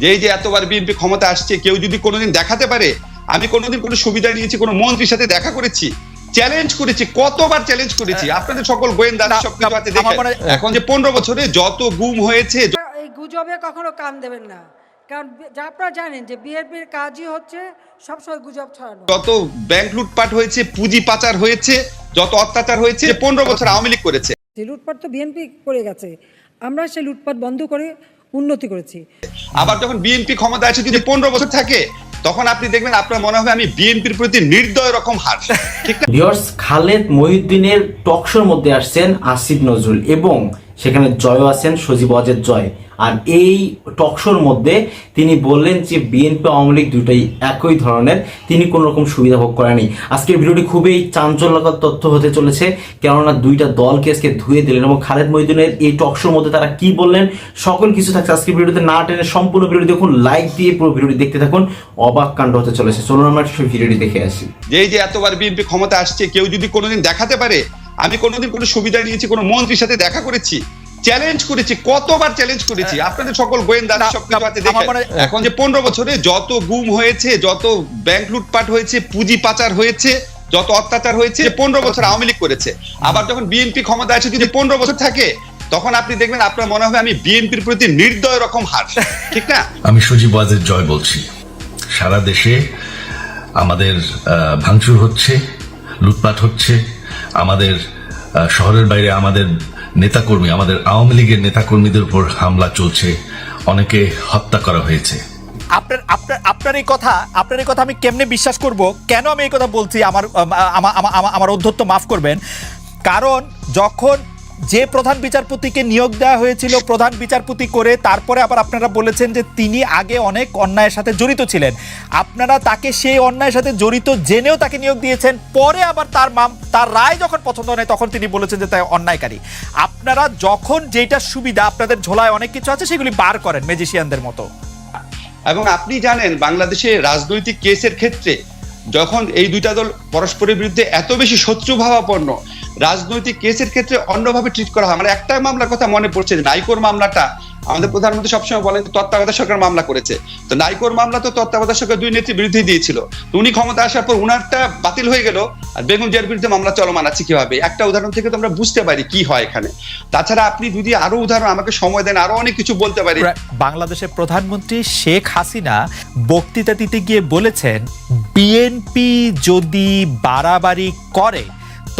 যে এই যে এতবার বিএনপি ক্ষমতা আসছে কেউ যদি কোনোদিন দেখাতে পারে আমি কোনোদিন কোনো সুবিধা নিয়েছি কোনো মন্ত্রীর সাথে দেখা করেছি চ্যালেঞ্জ করেছি কতবার চ্যালেঞ্জ করেছি আপনাদের সকল গোয়েন্দারা সবকিছু আছে হয়- এখন যে পনেরো বছরে যত গুম হয়েছে এই গুজবে কখনো কান দেবেন না। কারণ যা আপনারা জানেন যে বিএনপির কাজই হচ্ছে সবসময় গুজব ছড়ানো। যত ব্যাংক লুটপাট হয়েছে পুঁজি পাচার হয়েছে যত অত্যাচার হয়েছে পনেরো বছর আওয়ামী লীগ করেছে। লুটপাট তো বিএনপি করে গেছে। আমরা সেই লুটপাট বন্ধ করে উন্নতি করেছি। আবার যখন বিএনপি ক্ষমতা আছে যদি পনেরো বছর থাকে তখন আপনি দেখবেন আপনার মনে হবে আমি বিএনপির প্রতি নির্দয় রকম হার। ভিউয়ার্স খালেদ মহিউদ্দিনের টকশোর মধ্যে আসছেন আসিফ নজরুল এবং সেখানে জয় আছেন সজীব অজের জয়। আর এই টকশোর মধ্যে তিনি বললেন যে বিএনপি আওয়ামী লীগ দুটাই একই ধরনের। তিনি কোনো রকম সুবিধা ভোগ করেনি আজকের ভিডিওটি খুবই চাঞ্চল্যকর তথ্য হতে চলেছে, কেননা দুইটা দলকে আজকে ধুয়ে দিলেন এবং খালেদ মহিউদ্দিনের এই টকশোর মধ্যে তারা কি বললেন, সকল কিছু থাকছে আজকের ভিডিওতে। না টেনে সম্পূর্ণ ভিডিও দেখুন লাইক দিয়ে পুরো ভিডিওটি দেখতে থাকুন। অবাক কাণ্ড হতে চলেছে। চলুন আমরা সেই ভিডিওটি দেখে আসি। এই যে এতবার বিএনপি ক্ষমতা আসছে, কেউ যদি কোনোদিন দেখাতে পারে, আমি কোনোদিন কোনো সুবিধা নিয়েছি, কোনো মন্ত্রীর সাথে দেখা করেছি চ্যালেঞ্জ করেছি কতবার চ্যালেঞ্জ করেছি? আপনাদের সকল গোয়েন্দারা সবকিছু আছে এখন যে পনেরো বছরে যত গুম হয়েছে যত ব্যাংক লুটপাট হয়েছে পুঁজি পাচার হয়েছে যত অত্যাচার হয়েছে পনেরো বছর আওয়ামী লীগ করেছে। আবার যখন বিএনপি ক্ষমতা আছে যদি পনেরো বছর থাকে তখন আপনি দেখবেন আপনার মনে হবে আমি বিএনপির প্রতি নির্দয় রকম হার ঠিক না? আমি সজীব ওয়াজের জয় বলছি। সারা দেশে আমাদের আহ, ভাঙচুর হচ্ছে লুটপাট হচ্ছে। আমাদের শহরের বাইরে আমাদের নেতাকর্মী, আমাদের আওয়ামী লীগের নেতাকর্মীদের উপর হামলা চলছে, অনেকে হত্যা করা হয়েছে। আপনার আপনার আপনার এই কথা, আপনার এই কথা আমি কেমনে বিশ্বাস করব? কেন আমি এই কথা বলছি? আমার আমার অধ্যত্ত মাফ করবেন। কারণ যখন যে প্রধান বিচারপতিকে নিয়োগ দেওয়া হয়েছিল, প্রধান বিচারপতি করে তারপরে আবার আপনারা বলেছেন যে তিনি আগে অনেক অন্যায়ের সাথে জড়িত ছিলেন। আপনারা তাকে সেই অন্যায়ের সাথে জড়িত জেনেও তাকে নিয়োগ দিয়েছেন, পরে আবার তার মাম, তার রায় যখন পছন্দ হয় তখন তিনি বলেছেন যে তাই অন্যায়কারী। আপনারা যখন যেটা সুবিধা, আপনাদের ঝোলায় অনেক কিছু আছে, সেগুলি বার করেন ম্যাজিশিয়ানদের মতো। এবং আপনি জানেন, বাংলাদেশে রাজনৈতিক কেসের ক্ষেত্রে যখন এই দুইটা দল পরস্পরের বিরুদ্ধে এত বেশি শত্রুভাবাপন্ন রাজনৈতিক কেসের ক্ষেত্রে অন্যভাবে ট্রিট করা হয়। মানে একটা মামলার কথা মনে পড়ছে যে নাইকোর মামলাটা, আমাদের প্রধানমন্ত্রী সবসময় বলেন তত্ত্বাবধায়ক সরকার মামলা করেছে। তো নাইকোর মামলা তো তত্ত্বাবধায়ক সরকার দুই নেত্রী বিরুদ্ধে দিয়েছিল। তো উনি ক্ষমতা আসার পর উনারটা বাতিল হয়ে গেল আর বেগম জিয়ার বিরুদ্ধে মামলা চলমান আছে কীভাবে? একটা উদাহরণ থেকে তো আমরা বুঝতে পারি কি হয় এখানে। তাছাড়া আপনি যদি আরও উদাহরণ আমাকে সময় দেন, আরও অনেক কিছু বলতে পারি বাংলাদেশের প্রধানমন্ত্রী শেখ হাসিনা বক্তৃতা দিতে গিয়ে বলেছেন, বিএনপি যদি বাড়াবাড়ি করে,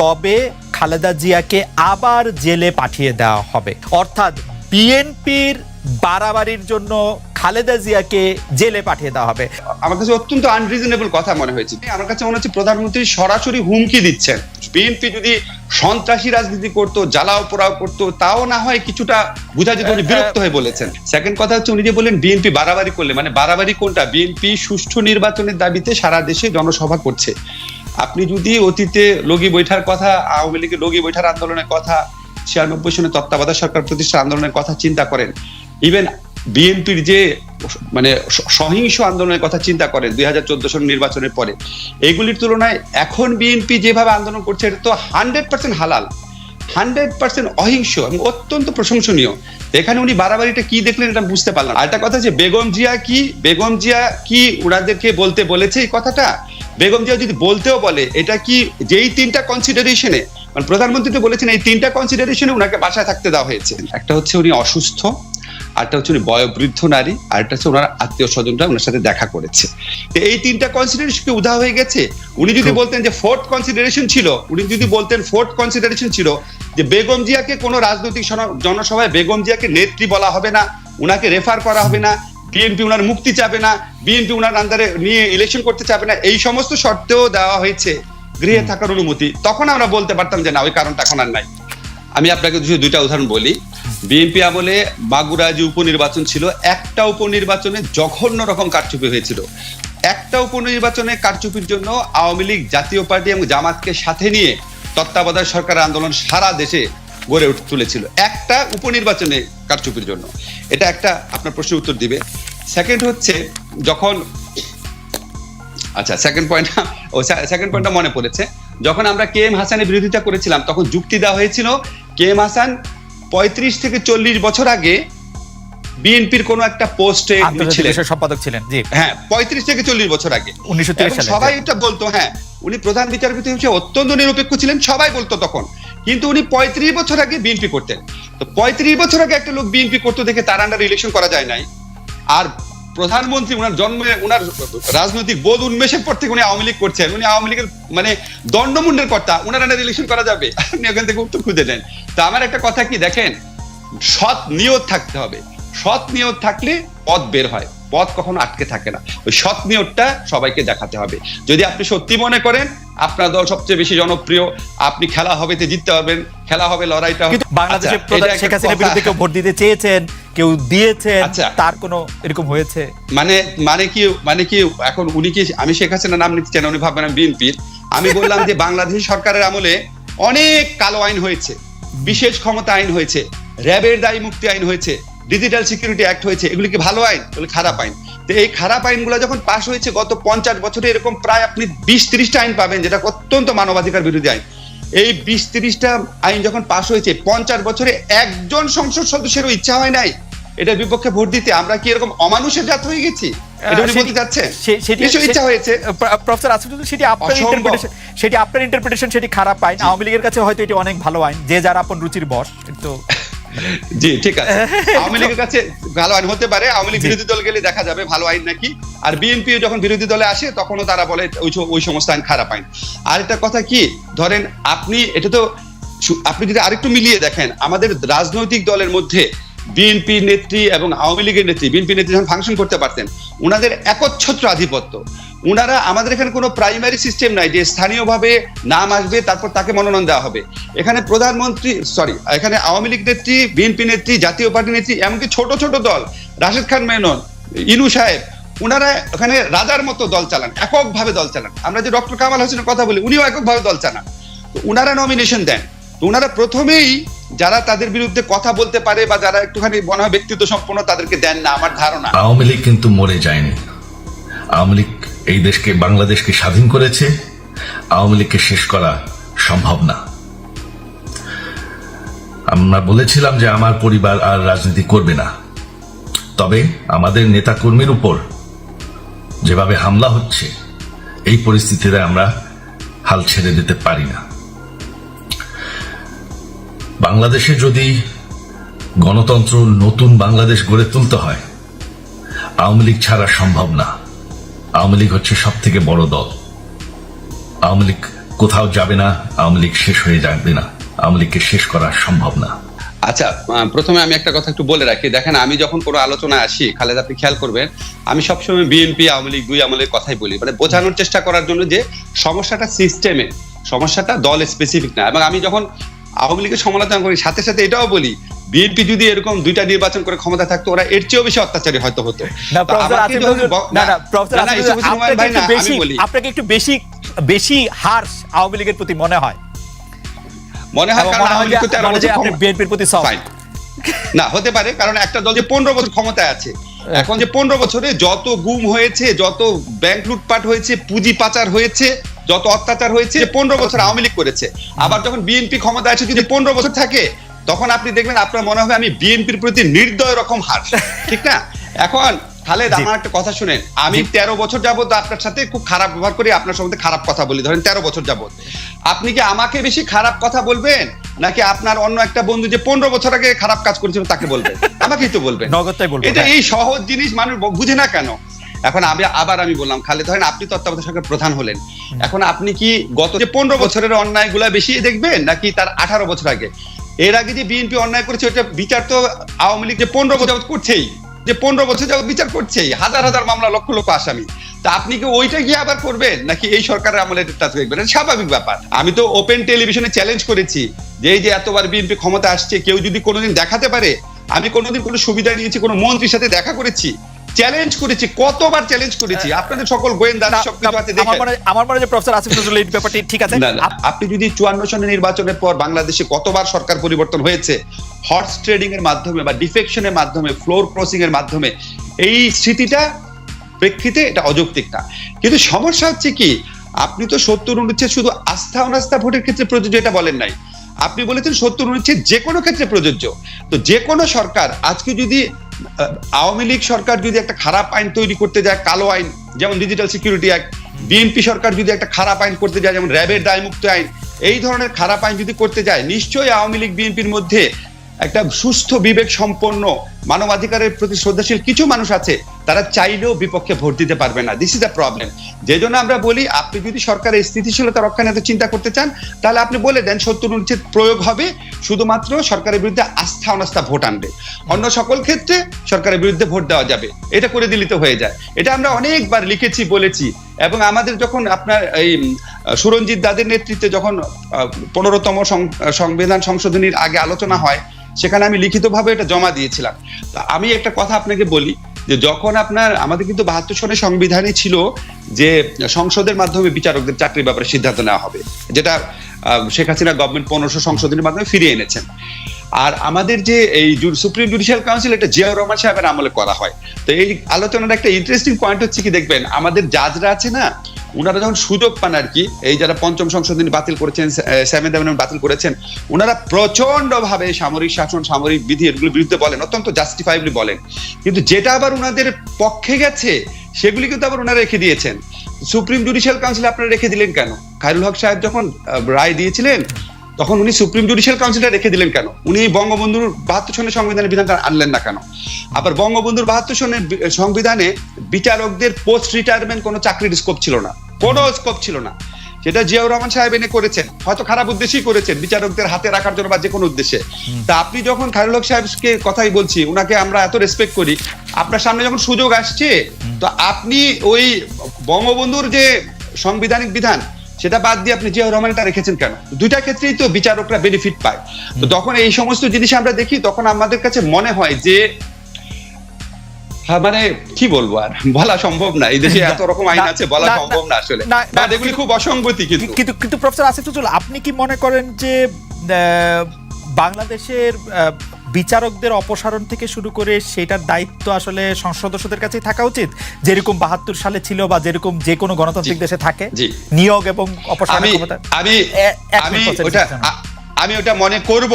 তবে খালেদা জিয়াকে আবার জেলে পাঠিয়ে দেওয়া হবে। অর্থাৎ বিএনপির বাড়াবাড়ির জন্য খালেদা জিয়াকে জেলে পাঠিয়ে দেওয়া হবে। আমার কাছে অত্যন্ত আনরিজনেবল কথা মনে হয়েছে। আমার কাছে মনে হচ্ছে প্রধানমন্ত্রী সরাসরি হুমকি দিচ্ছেন। বিএনপি যদি সন্ত্রাসী রাজনীতি করতো, জ্বালাও পোড়াও করতো, তাও না হয় কিছুটা বোঝা যেত উনি বিরক্ত হয়ে বলেছেন। সেকেন্ড কথা হচ্ছে উনি যে বললেন বিএনপি বাড়াবাড়ি করলে মানে বাড়াবাড়ি কোনটা? বিএনপি সুষ্ঠু নির্বাচনের দাবিতে সারা দেশে জনসভা করছে। আপনি যদি অতীতে লগি বৈঠার কথা, আওয়ামী লীগের লগি বৈঠার আন্দোলনের কথা, ছিয়ানব্বই সনে তত্ত্বাবধায়ক সরকার প্রতিষ্ঠা আন্দোলনের কথা চিন্তা করেন ইভেন বিএনপির যে মানে সহিংস আন্দোলনের কথা চিন্তা করেন দুই হাজার চোদ্দ সন নির্বাচনের পরে, এগুলির তুলনায় এখন বিএনপি যেভাবে আন্দোলন করছে, এটা তো হান্ড্রেড পার্সেন্ট হালাল, হান্ড্রেড পার্সেন্ট অহিংস এবং অত্যন্ত প্রশংসনীয়। এখানে উনি বাড়াবাড়িটা কি দেখলেন এটা বুঝতে পারলাম আর একটা কথা যে বেগম জিয়া কি, বেগম জিয়া কি ওনাদেরকে বলতে বলেছে এই কথাটা? বেগম জিয়া যদি বলতেও বলে এটা কি যেই তিনটা কনসিডারেশনে মানে প্রধানমন্ত্রী তো বলেছেন এই তিনটা কনসিডারেশনে ওনাকে বাসায় থাকতে দেওয়া হয়েছে। একটা হচ্ছে উনি অসুস্থ আরটা হচ্ছে উনি বয়োবৃদ্ধ নারী আরেকটা হচ্ছে ওনার আত্মীয় স্বজনরা ওনার সাথে দেখা করেছে। তো এই তিনটা কনসিডারেশন কি উধা হয়ে গেছে? উনি যদি বলতেন যে ফোর্থ কনসিডারেশন ছিল উনি যদি বলতেন ফোর্থ কনসিডারেশন ছিল যে বেগম জিয়াকে কোনো রাজনৈতিক জনসভায় বেগম জিয়াকে নেত্রী বলা হবে না উনাকে রেফার করা হবে না বিএনপি উনার মুক্তি চাবে না বিএনপি উনার আন্দারে নিয়ে ইলেকশন করতে চাবে না এই সমস্ত শর্তেও দেওয়া হয়েছে গৃহে থাকার অনুমতি। তখন আমরা বলতে পারতাম যে না ওই কারণটা এখন আর নাই। আমি আপনাকে দুইটা উদাহরণ বলি। বিএনপি আমলে মাগুরা যে উপনির্বাচন ছিল একটা উপনির্বাচনে জঘন্য রকম কারচুপি হয়েছিল। একটা উপনির্বাচনে কারচুপির জন্য আওয়ামী লীগ জাতীয় পার্টি এবং জামাতকে সাথে নিয়ে তত্ত্বাবধায়ক সরকার আন্দোলন সারা দেশে গড়ে উঠে তুলেছিল। একটা উপনির্বাচনে কারচুপির জন্য। এটা একটা আপনার প্রশ্নের উত্তর দিবে। সেকেন্ড হচ্ছে যখন আচ্ছা সেকেন্ড পয়েন্ট ও সেকেন্ড পয়েন্টটা মনে পড়েছে। যখন আমরা কে এম হাসানের বিরোধিতা করেছিলাম তখন যুক্তি দেওয়া হয়েছিল কে এম হাসান পঁয়ত্রিশ থেকে চল্লিশ বছর আগে বিএনপির কোনো একটা পোস্টে ছিলেন সম্পাদক ছিলেন জি। হ্যাঁ পঁয়ত্রিশ থেকে চল্লিশ বছর আগে। 1930 এবং সবাই এটা বলতো হ্যাঁ উনি প্রধান বিচারপতি হিসেবে অত্যন্ত নিরপেক্ষ ছিলেন সবাই বলতো তখন। কিন্তু উনি পঁয়ত্রিশ বছর আগে বিএনপি করতেন। তো পঁয়ত্রিশ বছর আগে একটা লোক বিএনপি করতে দেখে তার আন্ডার ইলেকশন করা যায় নাই। আর প্রধানমন্ত্রী ওনার জন্মে ওনার রাজনৈতিক বোধ উন্মেষের পর থেকে উনি আওয়ামী লীগ করছেন। উনি আওয়ামী লীগের মানে দণ্ডমুন্ডের কর্তা ওনার আন্ডার ইলেকশন করা যাবে। আপনি ওখান থেকে উত্তর খুঁজে নেন। তো আমার একটা কথা কি দেখেন, সৎ নিয়ত থাকতে হবে। সৎ নিয়ত থাকলে পথ বের হয়। পথ কখনো আটকে থাকে না। ওই সৎ নিয়তটা সবাইকে দেখাতে হবে। যদি আপনি সত্যি মনে করেন আপনার দল সবচেয়ে বেশি জনপ্রিয় আপনি খেলা হবেতে জিততে পারবেন খেলা হবে লড়াইটা হবে। কিন্তু বাংলাদেশের আচ্ছা, প্রধান শেখ হাসিনার বিরুদ্ধে কেউ ভোট দিতে চেয়েছেন কেউ দিয়েছেন আচ্ছা। তার কোনো এরকম হয়েছে? মানে মানে কি মানে কি এখন উনি কি আমি শেখ হাসিনা নাম নিতে চাই না উনি ভাববেন বিএনপির। আমি বললাম যে বাংলাদেশ সরকারের আমলে অনেক কালো আইন হয়েছে বিশেষ ক্ষমতা আইন হয়েছে র্যাবের দায়ী মুক্তি আইন হয়েছে ডিজিটাল সিকিউরিটি অ্যাক্ট হয়েছে এগুলি কি ভালো আইন? বলে খারাপ আইন। তো এই খারাপ আইনগুলো যখন পাশ হয়েছে গত পঞ্চাশ বছরে এরকম প্রায় আপনি বিশ তিরিশটা আইন পাবেন যেটা অত্যন্ত মানবাধিকার বিরোধী আইন। এই বিশ তিরিশটা আইন যখন পাশ হয়েছে পঞ্চাশ বছরে একজন সংসদ সদস্যেরও ইচ্ছা হয় নাই। এটার বিপক্ষে ভোট দিতে। আমরা কি এরকম অমানুষের জাত হয়ে গেছি? ইচ্ছা হয়েছে? প্রফেসর আপনার ইন্টারপ্রিটেশন সেটি আপনার ইন্টারপ্রিটেশন সেটি খারাপ আইন। আওয়ামী লীগের কাছে হয়তো এটি অনেক ভালো আইন। যে যার আপন রুচির বস কিন্তু জি ঠিক আছে। আওয়ামী লীগের কাছে ভালো আইন হতে পারে আওয়ামী লীগ বিরোধী দল গেলে দেখা যাবে ভালো আইন নাকি। আর বিএনপি যখন বিরোধী দলে আসে তখনও তারা বলে ওই ওই সমস্ত আইন খারাপ আইন। আর একটা কথা কি ধরেন আপনি এটা তো আপনি যদি আরেকটু মিলিয়ে দেখেন আমাদের রাজনৈতিক দলের মধ্যে বিএনপি নেত্রী এবং আওয়ামী লীগের নেত্রী বিএনপি নেত্রী যখন ফাংশন করতে পারতেন ওনাদের একচ্ছত্র আধিপত্য। ওনারা আমাদের এখানে কোনো প্রাইমারি সিস্টেম নাই, যে স্থানীয়ভাবে নাম আসবে, তারপর তাকে মনোনয়ন দেওয়া হবে। এখানে প্রধানমন্ত্রী সরি এখানে আওয়ামী লীগ নেত্রী বিএনপি নেত্রী, জাতীয় পার্টি নেত্রী, এমনকি ছোট ছোট দল, রাশেদ খান মেনন, ইনু সাহেব ওনারা ওখানে রাজার মতো দল চালান, এককভাবে দল চালান। আমরা যে ডক্টর কামাল হোসেনের কথা বলি, উনিও এককভাবে দল চালান। ওনারা নমিনেশন দেন। ওনারা প্রথমেই যারা তাদের বিরুদ্ধে কথা বলতে পারে বা যারা একটুখানি মনে হয় ব্যক্তিত্ব সম্পন্ন তাদেরকে দেন না, আমার ধারণা। আওয়ামী লীগ কিন্তু মরে যায়নি। আওয়ামী লীগ এই দেশকে, বাংলাদেশকে স্বাধীন করেছে। আওয়ামী লীগকে শেষ করা সম্ভব না। আমরা বলেছিলাম যে আমার পরিবার আর রাজনীতি করবে না। তবে আমাদের নেতাকর্মীর উপর যেভাবে হামলা হচ্ছে, এই পরিস্থিতিতে আমরা হাল ছেড়ে দিতে পারি না। বাংলাদেশে যদি গণতন্ত্র নতুন বাংলাদেশ গড়ে তুলতে হয়, আওয়ামী লীগ ছাড়া সম্ভব না। আওয়ামী লীগ হচ্ছে সব থেকে বড় দল। আওয়ামী লীগ কোথাও যাবে না, আওয়ামী লীগ শেষ হয়ে যাবে না, আওয়ামী লীগকে শেষ করা সম্ভব না। আচ্ছা প্রথমে আমি একটা কথা একটু বলে রাখি। দেখেন, আমি যখন কোনো আলোচনায় আসি, খালেদ, আপনি খেয়াল করবেন, আমি সবসময় বিএনপি, আওয়ামী লীগ, দুই আমলের কথাই বলি। মানে বোঝানোর চেষ্টা করার জন্য যে সমস্যাটা সিস্টেমে সমস্যাটা দল স্পেসিফিক না। এবং আমি যখন আওয়ামী লীগের সমালোচনা করি সাথে সাথে এটাও বলি বিএনপি যদি এরকম দুইটা নির্বাচন করে ক্ষমতা থাকতো ওরা এর চেয়েও বেশি অত্যাচারী হয়তো হতো। আপনাকে একটু বেশি বেশি হার্শ আওয়ামী লীগের প্রতি মনে হয়। মনে হয় কারণ আওয়ামী লীগ তেরো বছর বিএনপির প্রতি না হতে পারে কারণ একটা দল যে পনেরো বছর ক্ষমতায় আছে। এখন যে পনেরো বছরে যত গুম হয়েছে যত ব্যাংক লুটপাট হয়েছে পুঁজি পাচার হয়েছে যত অত্যাচার হয়েছে পনেরো বছর আওয়ামী লীগ করেছে। আবার যখন বিএনপি ক্ষমতায় আছে যদি পনেরো বছর থাকে তখন আপনি দেখবেন আপনার মনে হবে আমি বিএনপির প্রতি নির্দয় রকম হার। ঠিক না? এখন খালেদ আমার একটা কথা শুনেন। আমি তেরো বছর যাবত আপনার সাথে খুব খারাপ ব্যবহার করি আপনার সম্বন্ধে খারাপ কথা বলি। ধরেন তেরো বছর যাবত আপনি কি আমাকে বেশি খারাপ কথা বলবেন? নাকি আপনার অন্য একটা বন্ধু যে পনেরো বছর আগে খারাপ কাজ করেছিল তাকে বলবেন? আমাকেই তো বলবেন। এটা হ্যাঁ। এই সহজ জিনিস মানুষ বুঝে না কেন? এখন আমি আবার আমি বললাম খালে ধরেন আপনি তত্ত্বাবধায়ক প্রধান হলেন। এখন আপনি কি গত যে পনেরো বছরের অন্যায়গুলা বেশি দেখবেন, নাকি তার আঠারো বছর আগে? এর আগে যে বিএনপি অন্যায় করেছে ওটা বিচার তো আওয়ামী লীগ যে পনেরো বছর করছেই, যে পনেরো বছর যাবত বিচার করছেই, হাজার হাজার মামলা, লক্ষ লক্ষ আসামি। তা আপনি কি ওইটা গিয়ে আবার করবেন, নাকি এই সরকারের আমলে এটা দেখবেন স্বাভাবিক ব্যাপার। আমি তো ওপেন টেলিভিশনে চ্যালেঞ্জ করেছি, যে এই যে এতবার বিএনপি ক্ষমতা আসছে, কেউ যদি কোনোদিন দেখাতে পারে, আমি কোনোদিন কোনো সুবিধা নিয়েছি, কোনো মন্ত্রীর সাথে দেখা করেছি চ্যালেঞ্জ করেছি কতবার চ্যালেঞ্জ করেছি? আপনাদের সকল গোয়েন্দা সবকিছু আছে আমার মনে আমার মনে যে প্রফেসর আসিফ নজরুল এই ব্যাপারটি ঠিক আছে? আপনি যদি চুয়ান্ন সনের নির্বাচনের পর বাংলাদেশে কতবার সরকার পরিবর্তন হয়েছে হর্স ট্রেডিং এর মাধ্যমে বা ডিফেকশনের মাধ্যমে ফ্লোর ক্রসিং এর মাধ্যমে এই স্মৃতিটা প্রেক্ষিতে এটা অযৌক্তিক না। কিন্তু সমস্যা হচ্ছে কি আপনি তো সত্তর অনুচ্ছেদ শুধু আস্থা অনাস্থা ভোটের ক্ষেত্রে প্রযোজ্য এটা বলেন নাই। আপনি বলেছেন সত্তর অনুচ্ছেদ যে কোনো ক্ষেত্রে প্রযোজ্য। তো যে কোনো সরকার আজকে যদি আওয়ামী লীগ সরকার যদি একটা খারাপ আইন তৈরি করতে যায়, কালো আইন, যেমন ডিজিটাল সিকিউরিটি অ্যাক্ট বিএনপি সরকার যদি একটা খারাপ আইন করতে যায়, যেমন র্যাবের দায়মুক্ত আইন, এই ধরনের খারাপ আইন যদি করতে যায়, নিশ্চয়ই আওয়ামী লীগ বিএনপির মধ্যে একটা সুস্থ বিবেক সম্পন্ন মানবাধিকারের প্রতি শ্রদ্ধাশীল কিছু মানুষ আছে, তারা চাইলেও বিপক্ষে ভোট দিতে পারবে না। দিস ইজ দ্য প্রবলেম যে জন্য আমরা বলি, আপনি যদি সরকারের স্থিতিশীলতা রক্ষা নিয়ে চিন্তা করতে চান, তাহলে আপনি বলে দেন, সত্তর অনুচ্ছেদ প্রয়োগ হবে শুধুমাত্র সরকারের বিরুদ্ধে আস্থা অনাস্থা ভোট আনবে। অন্য সকল ক্ষেত্রে সরকারের বিরুদ্ধে ভোট দেওয়া যাবে। এটা করে দিলে তো হয়ে যায়। এটা আমরা অনেকবার লিখেছি, বলেছি এবং আমাদের যখন আপনার এই সুরঞ্জিত দাদের নেতৃত্বে যখন পনেরোতম সংবিধান সংশোধনীর আগে আলোচনা হয়, সেখানে আমি লিখিতভাবে এটা জমা দিয়েছিলাম। আমি একটা কথা আপনাকে বলি যে যখন আপনার, আমাদের কিন্তু বাহাত্তর সনের সংবিধানে ছিল যে সংসদের মাধ্যমে বিচারকদের চাকরির ব্যাপারে সিদ্ধান্ত নেওয়া হবে, যেটা শেখ হাসিনা গভর্নমেন্ট পনেরোশো সংশোধনের মাধ্যমে ফিরিয়ে এনেছেন। আর আমাদের যে এই সুপ্রিম জুডিশিয়াল কাউন্সিল, এটা জিয়াউর রহমান সাহেবের আমলে করা হয়। তো এই আলোচনার একটা ইন্টারেস্টিং পয়েন্ট হচ্ছে কি দেখবেন, আমাদের জাজরা আছে না ওনারা যখন সুযোগ পান আর কি, এই যারা পঞ্চম সংশোধনী বাতিল করেছেন সেভেন্থ অ্যামেন্ডমেন্ট বাতিল করেছেন ওনারা প্রচণ্ড ভাবে সামরিক শাসন, সামরিক বিধি এগুলোর বিরুদ্ধে বলেন, অত্যন্ত জাস্টিফাইবলি বলেন। কিন্তু যেটা আবার ওনাদের পক্ষে গেছে, সেগুলি কিন্তু আবার ওনারা রেখে দিয়েছেন। সুপ্রিম জুডিশিয়াল কাউন্সিল আপনারা রেখে দিলেন কেন? খায়রুল হক সাহেব যখন রায় দিয়েছিলেন তখন উনি সুপ্রিম জুডিশিয়াল কাউন্সিলটা রেখে দিলেন কেন? উনি বঙ্গবন্ধুর বাহাত্তর সনের সংবিধানের বিধানটা আনলেন না কেন? আবার বঙ্গবন্ধুর বাহাত্তর সনের সংবিধানে বিচারকদের পোস্ট রিটায়ারমেন্ট কোনো চাকরির স্কোপ ছিল না। কোনো স্কোপ ছিল না। সেটা জিয়াউর রহমান সাহেব এনে করেছেন হয়তো খারাপ উদ্দেশ্যেই করেছেন বিচারকদের হাতে রাখার জন্য বা যে কোনো উদ্দেশ্যে। তা আপনি যখন খায়রুল হক সাহেবকে কথাই বলছি ওনাকে আমরা এত রেসপেক্ট করি আপনার সামনে যখন সুযোগ আসছে তো আপনি ওই বঙ্গবন্ধুর যে সাংবিধানিক বিধান সেটা বাদ দিয়ে আপনি জিয়াউর রহমানটা রেখেছেন কেন? দুইটা ক্ষেত্রেই তো বিচারকরা বেনিফিট পায়। তো তখন এই সমস্ত জিনিস আমরা দেখি তখন আমাদের কাছে মনে হয় যে হ্যাঁ, মানে কি বলব আর? বলা সম্ভব না। এই দেশে এত রকম আইন আছে বলা সম্ভব না আসলে। এগুলি খুব অসঙ্গতি কিন্তু। কিন্তু কিন্তু প্রফেসর আসিফ আপনি কি মনে করেন যে বাংলাদেশের বিচারকদের অপসারণ থেকে শুরু করে সেটার দায়িত্ব আসলে সংসদ সদস্যদের কাছেই থাকা উচিত? যেরকম বাহাত্তর সালে ছিল বা যেরকম যে কোনো গণতান্ত্রিক দেশে থাকে নিয়োগ এবং অপসারণ ক্ষমতা? আমি আমি ওটা আমি ওটা মনে করব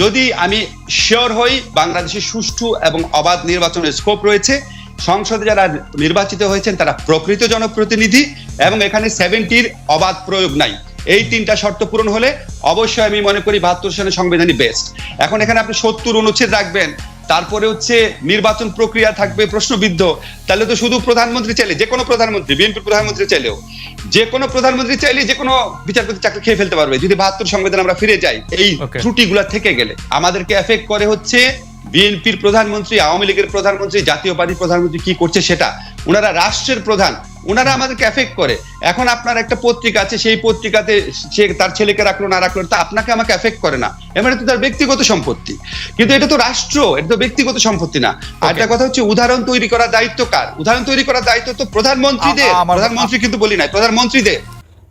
যদি আমি শিওর হই বাংলাদেশে সুষ্ঠু এবং অবাধ নির্বাচনের স্কোপ রয়েছে সংসদে যারা নির্বাচিত হয়েছেন তারা প্রকৃত জনপ্রতিনিধি এবং এখানে সেভেন্টির অবাধ প্রয়োগ নাই। এই তিনটা শর্ত পূরণ হলে অবশ্যই আমি মনে করি বাহাত্তর সালের সংবিধানই বেস্ট এখন এখানে আপনি সত্তর অনুচ্ছেদ রাখবেন তারপরে হচ্ছে নির্বাচন প্রক্রিয়া থাকবে প্রশ্নবিদ্ধ। তাহলে তো শুধু প্রধানমন্ত্রী চাইলে যে কোনো প্রধানমন্ত্রী বিএনপি প্রধানমন্ত্রী চাইলেও যে কোনো প্রধানমন্ত্রী চাইলে যে কোনো বিচারপতি চাকরি খেয়ে ফেলতে পারবে। যদি বাহাত্তর সংবিধান আমরা ফিরে যাই এই. ত্রুটিগুলা থেকে গেলে। আমাদেরকে এফেক্ট করে হচ্ছে বিএনপির প্রধানমন্ত্রী আওয়ামী লীগের প্রধানমন্ত্রী জাতীয় পার্টির প্রধানমন্ত্রী কি করছে সেটা। ওনারা রাষ্ট্রের প্রধান ওনারা আমাদেরকে এফেক্ট করে। এখন আপনার একটা পত্রিকা আছে সেই পত্রিকাতে সে তার ছেলেকে রাখল না রাখল তা আপনাকে আমাকে এফেক্ট করে না। এবারে তো তার ব্যক্তিগত সম্পত্তি। কিন্তু এটা তো রাষ্ট্র এটা তো ব্যক্তিগত সম্পত্তি না। আর একটা কথা হচ্ছে উদাহরণ তৈরি করার দায়িত্ব কার? উদাহরণ তৈরি করার দায়িত্ব তো প্রধানমন্ত্রীদের। প্রধানমন্ত্রী কিন্তু বলি নাই প্রধানমন্ত্রীদের।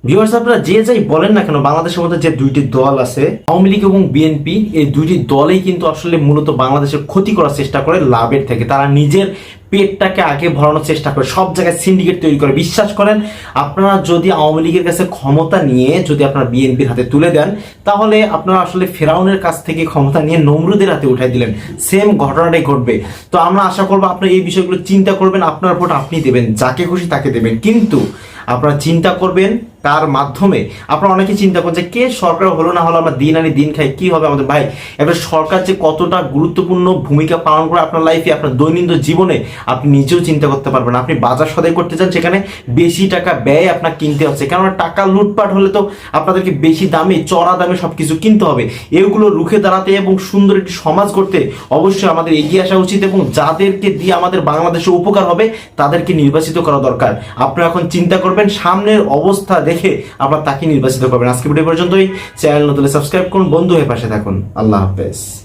ভিউয়ার্স আপনারা যে যাই বলেন না কেন বাংলাদেশের মধ্যে যে দুইটি দল আছে আওয়ামী লীগ এবং বিএনপি এই দুইটি দলই কিন্তু আসলে মূলত বাংলাদেশের ক্ষতি করার চেষ্টা করে লাভের থেকে। তারা নিজের পেটটাকে আগে ভরানোর চেষ্টা করে। সব জায়গায় সিন্ডিকেট তৈরি করে। বিশ্বাস করেন, আপনারা যদি আওয়ামী লীগের কাছে ক্ষমতা নিয়ে যদি আপনারা বিএনপির হাতে তুলে দেন, তাহলে আপনারা আসলে ফেরাউনের কাছ থেকে ক্ষমতা নিয়ে নমরুদের হাতে উঠাই দিলেন। সেম ঘটনাটাই ঘটবে। তো আমরা আশা করব আপনারা এই বিষয়গুলো চিন্তা করবেন, আপনার ভোট আপনি দেবেন, যাকে খুশি তাকে দেবেন। কিন্তু আপনারা চিন্তা করবেন তার মাধ্যমে আপনারা অনেকে চিন্তা করছেন যে কে সরকার হলো না হলো, আমরা দিন আনি দিন খাই, কি হবে আমাদের? ভাই, এবার সরকার যে কতটা গুরুত্বপূর্ণ ভূমিকা পালন করে আপনার লাইফে আপনার দৈনন্দিন জীবনে, আপনি নিজেও চিন্তা করতে পারবেন আপনি বাজার সদাই করতে চান সেখানে বেশি টাকা ব্যয় আপনার কিনতে হচ্ছে। কেননা টাকা লুটপাট হলে তো আপনাদেরকে বেশি দামে, চড়া দামে সব কিছু কিনতে হবে। এগুলো রুখে দাঁড়াতে এবং সুন্দর একটি সমাজ করতে অবশ্যই আমাদের এগিয়ে আসা উচিত এবং যাদেরকে দিয়ে আমাদের বাংলাদেশে উপকার হবে, তাদেরকে নির্বাচিত করা দরকার। আপনারা এখন চিন্তা করবেন, সামনের অবস্থা দেখে আপনারা তাকে নির্বাচিত করবেন। আজকে ভিডিও পর্যন্তই। চ্যানেল নতুন সাবস্ক্রাইব করুন। বন্ধু হয়ে পাশে থাকুন। আল্লাহ হাফেজ।